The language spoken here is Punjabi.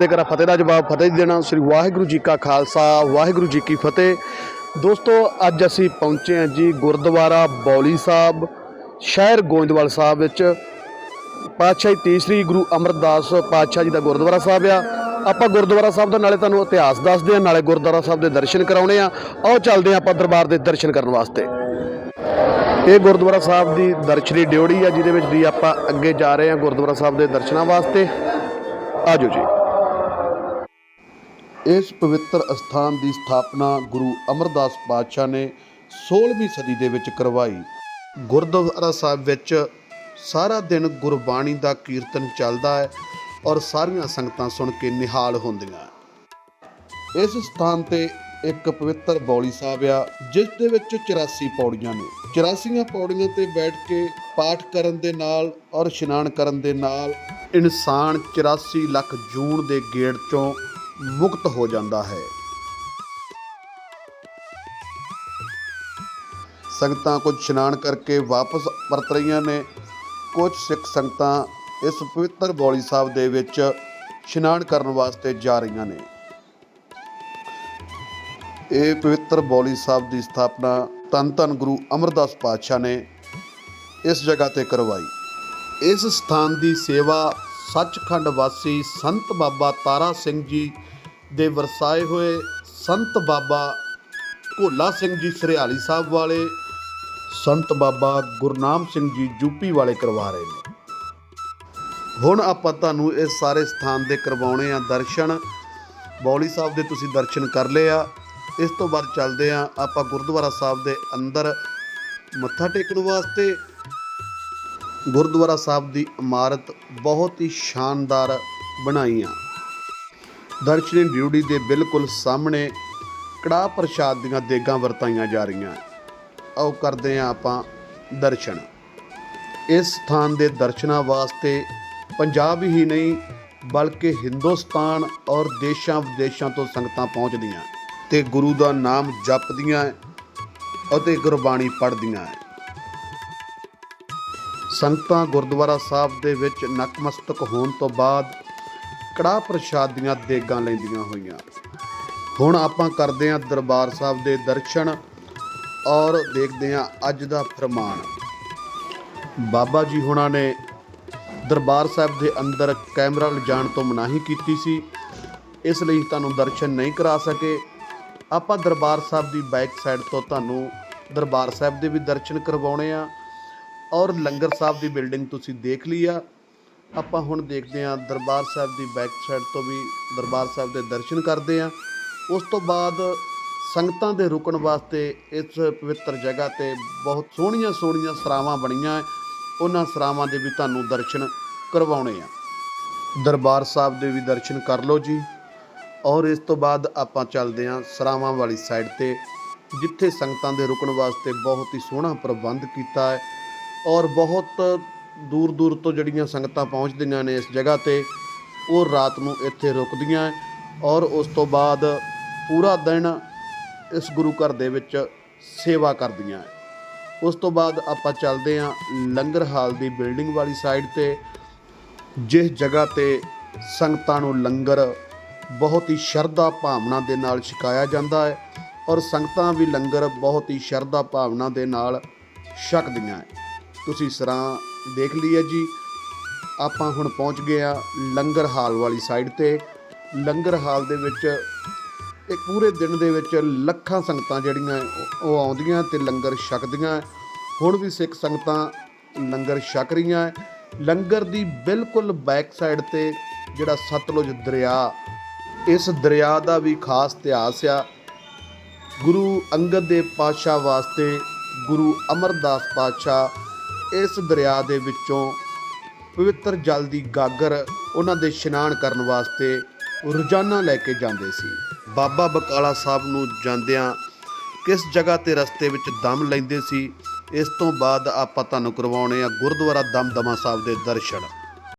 ਦੇ ਕਰਾ ਫਤਿਹ ਦਾ ਜਵਾਬ, ਫਤਿਹ ਦੀ ਦੇਣਾ, ਸ੍ਰੀ ਵਾਹਿਗੁਰੂ ਜੀ ਕਾ ਖਾਲਸਾ, ਵਾਹਿਗੁਰੂ ਜੀ ਕੀ ਫਤਿਹ। ਦੋਸਤੋ, ਅੱਜ ਅਸੀਂ ਪਹੁੰਚੇ ਹਾਂ ਜੀ ਗੁਰਦੁਆਰਾ ਬੌਲੀ ਸਾਹਿਬ, ਸ਼ਹਿਰ ਗੋਇੰਦਵਾਲ ਸਾਹਿਬ ਵਿੱਚ। ਪਾਤਸ਼ਾਹੀ ਤੀਸਰੀ ਗੁਰੂ ਅਮਰਦਾਸ ਪਾਤਸ਼ਾਹ ਜੀ ਦਾ ਗੁਰਦੁਆਰਾ ਸਾਹਿਬ ਆ। ਆਪਾਂ ਗੁਰਦੁਆਰਾ ਸਾਹਿਬ ਦਾ ਨਾਲੇ ਤੁਹਾਨੂੰ ਇਤਿਹਾਸ ਦੱਸਦੇ ਹਾਂ, ਨਾਲੇ ਗੁਰਦੁਆਰਾ ਸਾਹਿਬ ਦੇ ਦਰਸ਼ਨ ਕਰਾਉਣੇ ਆ। ਆਓ ਚੱਲਦੇ ਹਾਂ ਆਪਾਂ ਦਰਬਾਰ ਦੇ ਦਰਸ਼ਨ ਕਰਨ ਵਾਸਤੇ। ਇਹ ਗੁਰਦੁਆਰਾ ਸਾਹਿਬ ਦੀ ਦਰਸ਼ਨੀ ਡਿਉੜੀ ਆ, ਜਿਹਦੇ ਵਿੱਚ ਦੀ ਆਪਾਂ ਅੱਗੇ ਜਾ ਰਹੇ ਹਾਂ ਗੁਰਦੁਆਰਾ ਸਾਹਿਬ ਦੇ ਦਰਸ਼ਨਾਂ ਵਾਸਤੇ। ਆਜੋ ਜੀ। ਇਸ ਪਵਿੱਤਰ ਅਸਥਾਨ ਦੀ ਸਥਾਪਨਾ ਗੁਰੂ ਅਮਰਦਾਸ ਪਾਤਸ਼ਾਹ ਨੇ 16ਵੀਂ ਸਦੀ ਦੇ ਵਿੱਚ ਕਰਵਾਈ। ਗੁਰਦੁਆਰਾ ਸਾਹਿਬ ਵਿੱਚ ਸਾਰਾ ਦਿਨ ਗੁਰਬਾਣੀ ਦਾ ਕੀਰਤਨ ਚੱਲਦਾ ਹੈ ਔਰ ਸਾਰੀਆਂ ਸੰਗਤਾਂ ਸੁਣ ਕੇ ਨਿਹਾਲ ਹੁੰਦੀਆਂ ਇਸ ਸਥਾਨ ਤੇ ਇੱਕ ਪਵਿੱਤਰ ਬੌਲੀ ਸਾਹਿਬ ਆ, ਜਿਸ ਦੇ ਵਿੱਚ 84 ਪੌੜੀਆਂ ਨੇ। 84 ਪੌੜੀਆਂ ਤੇ ਬੈਠ ਕੇ ਪਾਠ ਕਰਨ ਦੇ ਨਾਲ ਔਰ ਇਸ਼ਨਾਨ ਕਰਨ ਦੇ ਨਾਲ ਇਨਸਾਨ 84 ਲੱਖ ਜੂਨ ਦੇ ਗੇੜ ਚੋਂ ਮੁਕਤ ਹੋ ਜਾਂਦਾ ਹੈ। ਸੰਗਤਾਂ ਕੁਝ ਇਸ਼ਨਾਨ ਕਰਕੇ ਵਾਪਸ ਪਰਤ ਰਹੀਆਂ ਨੇ। ਕੁਝ ਸਿੱਖ ਸੰਗਤਾਂ ਇਸ ਪਵਿੱਤਰ ਬੌਲੀ ਸਾਹਿਬ ਦੇ ਵਿੱਚ ਇਸ਼ਨਾਨ ਕਰਨ ਵਾਸਤੇ ਜਾ ਰਹੀਆਂ ਨੇ। ਇਹ ਪਵਿੱਤਰ ਬੌਲੀ ਸਾਹਿਬ ਦੀ ਸਥਾਪਨਾ ਧੰਨ ਧੰਨ ਗੁਰੂ ਅਮਰਦਾਸ ਪਾਤਸ਼ਾਹ ਨੇ ਇਸ ਜਗ੍ਹਾ ਤੇ ਕਰਵਾਈ। ਇਸ ਸਥਾਨ ਦੀ ਸੇਵਾ ਸੱਚਖੰਡ ਵਾਸੀ ਸੰਤ ਬਾਬਾ ਤਾਰਾ ਸਿੰਘ ਜੀ ਦੇ ਵਰਸਾਏ ਹੋਏ ਸੰਤ ਬਾਬਾ ਭੋਲਾ ਸਿੰਘ ਜੀ ਸਰਿਆਲੀ ਸਾਹਿਬ ਵਾਲੇ, ਸੰਤ ਬਾਬਾ ਗੁਰਨਾਮ ਸਿੰਘ ਜੀ ਯੂਪੀ ਵਾਲੇ ਕਰਵਾ ਰਹੇ ਨੇ। ਹੁਣ ਆਪਾਂ ਤੁਹਾਨੂੰ ਇਸ ਸਾਰੇ ਸਥਾਨ ਦੇ ਕਰਵਾਉਣੇ ਆ ਦਰਸ਼ਨ। ਬੌਲੀ ਸਾਹਿਬ ਦੇ ਤੁਸੀਂ ਦਰਸ਼ਨ ਕਰ ਲਏ ਆ। ਇਸ ਤੋਂ ਬਾਅਦ ਚੱਲਦੇ ਆ ਆਪਾਂ ਗੁਰਦੁਆਰਾ ਸਾਹਿਬ ਦੇ ਅੰਦਰ ਮੱਥਾ ਟੇਕਣ ਵਾਸਤੇ। ਗੁਰਦੁਆਰਾ ਸਾਹਿਬ ਦੀ ਇਮਾਰਤ ਬਹੁਤ ਹੀ ਸ਼ਾਨਦਾਰ ਬਣਾਈ ਆ। ਦਰਸ਼ਨੀ ਡਿਊਟੀ ਦੇ ਬਿਲਕੁਲ ਸਾਹਮਣੇ ਕੜਾਹ ਪ੍ਰਸ਼ਾਦ ਦੀਆਂ ਦੇਗਾਂ ਵਰਤਾਈਆਂ ਜਾ ਰਹੀਆਂ। ਆਓ ਕਰਦੇ ਹਾਂ ਆਪਾਂ ਦਰਸ਼ਨ। ਇਸ ਸਥਾਨ ਦੇ ਦਰਸ਼ਨਾਂ ਵਾਸਤੇ ਪੰਜਾਬ ਹੀ ਨਹੀਂ, ਬਲਕਿ ਹਿੰਦੁਸਤਾਨ ਔਰ ਦੇਸ਼ਾਂ ਵਿਦੇਸ਼ਾਂ ਤੋਂ ਸੰਗਤਾਂ ਪਹੁੰਚਦੀਆਂ ਤੇ ਗੁਰੂ ਦਾ ਨਾਮ ਜਪਦੀਆਂ ਅਤੇ ਗੁਰਬਾਣੀ ਪੜ੍ਹਦੀਆਂ। ਹੈ ਸੰਗਤਾਂ ਗੁਰਦੁਆਰਾ ਸਾਹਿਬ ਦੇ ਵਿੱਚ ਨਤਮਸਤਕ ਹੋਣ ਤੋਂ ਬਾਅਦ ਕੜਾਹ ਪ੍ਰਸ਼ਾਦ ਦੀਆਂ ਦੇਗਾਂ ਲੈਂਦੀਆਂ ਹੋਈਆਂ। ਹੁਣ ਆਪਾਂ ਕਰਦੇ ਹਾਂ ਦਰਬਾਰ ਸਾਹਿਬ ਦੇ ਦਰਸ਼ਨ ਔਰ ਦੇਖਦੇ ਹਾਂ ਅੱਜ ਦਾ ਫਰਮਾਨ ਬਾਬਾ ਜੀ ਹੁਣਾਂ ਨੇ ਦਰਬਾਰ ਸਾਹਿਬ ਦੇ ਅੰਦਰ ਕੈਮਰਾ ਲਿਜਾਣ ਤੋਂ ਮਨਾਹੀ ਕੀਤੀ ਸੀ। ਇਸ ਲਈ ਤੁਹਾਨੂੰ ਦਰਸ਼ਨ ਨਹੀਂ ਕਰਾ ਸਕੇ। ਆਪਾਂ ਦਰਬਾਰ ਸਾਹਿਬ ਦੀ ਬੈਕ ਸਾਈਡ ਤੋਂ ਤੁਹਾਨੂੰ ਦਰਬਾਰ ਸਾਹਿਬ ਦੇ ਵੀ ਦਰਸ਼ਨ ਕਰਵਾਉਣੇ ਆ। ਔਰ ਲੰਗਰ ਸਾਹਿਬ ਦੀ ਬਿਲਡਿੰਗ ਤੁਸੀਂ ਦੇਖ ਲਈ ਆ। ਆਪਾਂ ਹੁਣ ਦੇਖਦੇ ਹਾਂ ਦਰਬਾਰ ਸਾਹਿਬ ਦੀ ਬੈਕ ਸਾਈਡ ਤੋਂ ਵੀ ਦਰਬਾਰ ਸਾਹਿਬ ਦੇ ਦਰਸ਼ਨ ਕਰਦੇ ਹਾਂ। ਉਸ ਤੋਂ ਬਾਅਦ ਸੰਗਤਾਂ ਦੇ ਰੁਕਣ ਵਾਸਤੇ ਇਸ ਪਵਿੱਤਰ ਜਗ੍ਹਾ ਤੇ ਬਹੁਤ ਸੋਹਣੀਆਂ ਸੋਹਣੀਆਂ ਸਰਾਵਾਂ ਬਣੀਆਂ ਉਹਨਾਂ ਸਰਾਵਾਂ ਦੇ ਵੀ ਤੁਹਾਨੂੰ ਦਰਸ਼ਨ ਕਰਵਾਉਣੇ ਆ। ਦਰਬਾਰ ਸਾਹਿਬ ਦੇ ਵੀ ਦਰਸ਼ਨ ਕਰ ਲਓ ਜੀ। ਔਰ ਇਸ ਤੋਂ ਬਾਅਦ ਆਪਾਂ ਚੱਲਦੇ ਹਾਂ ਸਰਾਵਾਂ ਵਾਲੀ ਸਾਈਡ ਤੇ, ਜਿੱਥੇ ਸੰਗਤਾਂ ਦੇ ਰੁਕਣ ਵਾਸਤੇ ਬਹੁਤ ਹੀ ਸੋਹਣਾ ਪ੍ਰਬੰਧ ਕੀਤਾ ਹੈ। ਔਰ ਬਹੁਤ ਦੂਰ ਦੂਰ ਤੋਂ ਜਿਹੜੀਆਂ ਸੰਗਤਾਂ ਪਹੁੰਚਦੀਆਂ ਨੇ ਇਸ ਜਗ੍ਹਾ ਤੇ, ਉਹ ਰਾਤ ਨੂੰ ਇੱਥੇ ਰੁਕਦੀਆਂ ਹੈ ਔਰ ਉਸ ਤੋਂ ਬਾਅਦ ਪੂਰਾ ਦਿਨ ਇਸ ਗੁਰੂ ਘਰ ਦੇ ਵਿੱਚ ਸੇਵਾ ਕਰਦੀਆਂ ਹੈ ਉਸ ਤੋਂ ਬਾਅਦ ਆਪਾਂ ਚੱਲਦੇ ਹਾਂ ਲੰਗਰ ਹਾਲ ਦੀ ਬਿਲਡਿੰਗ ਵਾਲੀ ਸਾਈਡ ਤੇ, ਜਿਸ ਜਗ੍ਹਾ ਤੇ ਸੰਗਤਾਂ ਨੂੰ ਲੰਗਰ ਬਹੁਤ ਹੀ ਸ਼ਰਧਾ ਭਾਵਨਾ ਦੇ ਨਾਲ ਛਕਾਇਆ ਜਾਂਦਾ ਹੈ ਔਰ ਸੰਗਤਾਂ ਵੀ ਲੰਗਰ ਬਹੁਤ ਹੀ ਸ਼ਰਧਾ ਭਾਵਨਾ ਦੇ ਨਾਲ ਛਕਦੀਆਂ ਹੈ ਤੁਸੀਂ ਸਰਾਂ ਦੇਖ ਲਈ ਹੈ ਜੀ। ਆਪਾਂ ਹੁਣ ਪਹੁੰਚ ਗਏ ਆ ਲੰਗਰ ਹਾਲ ਵਾਲੀ ਸਾਈਡ ਤੇ। ਲੰਗਰ ਹਾਲ ਦੇ ਵਿੱਚ ਇਹ ਪੂਰੇ ਦਿਨ ਦੇ ਵਿੱਚ ਲੱਖਾਂ ਸੰਗਤਾਂ ਜਿਹੜੀਆਂ ਉਹ- ਆਉਂਦੀਆਂ ਤੇ ਲੰਗਰ ਛਕਦੀਆਂ। ਹੁਣ ਵੀ ਸਿੱਖ ਸੰਗਤਾਂ ਲੰਗਰ ਛਕ ਰਹੀਆਂ। ਲੰਗਰ ਦੀ ਬਿਲਕੁਲ ਬੈਕ ਸਾਈਡ ਤੇ ਜਿਹੜਾ ਸਤਲੁਜ ਦਰਿਆ, ਇਸ ਦਰਿਆ ਦਾ ਵੀ ਖਾਸ ਇਤਿਹਾਸ ਆ। ਗੁਰੂ ਅੰਗਦ ਦੇਵ ਪਾਤਸ਼ਾਹ ਵਾਸਤੇ ਗੁਰੂ ਅਮਰਦਾਸ ਪਾਤਸ਼ਾਹ ਇਸ ਦਰਿਆ ਦੇ ਵਿੱਚੋਂ ਪਵਿੱਤਰ ਜਲ ਦੀ ਗਾਗਰ ਉਹਨਾਂ ਦੇ ਇਸ਼ਨਾਨ ਕਰਨ ਵਾਸਤੇ ਰੋਜ਼ਾਨਾ ਲੈ ਕੇ ਜਾਂਦੇ ਸੀ। ਬਾਬਾ ਬਕਾਲਾ ਸਾਹਿਬ ਨੂੰ ਜਾਂਦਿਆਂ ਕਿਸ ਜਗ੍ਹਾ ਤੇ ਰਸਤੇ ਵਿੱਚ ਦਮ ਲੈਂਦੇ ਸੀ, ਇਸ ਤੋਂ ਬਾਅਦ ਆਪਾਂ ਤੁਹਾਨੂੰ ਕਰਵਾਉਣੇ ਆ ਗੁਰਦੁਆਰਾ ਦਮਦਮਾ ਸਾਹਿਬ ਦੇ ਦਰਸ਼ਨ।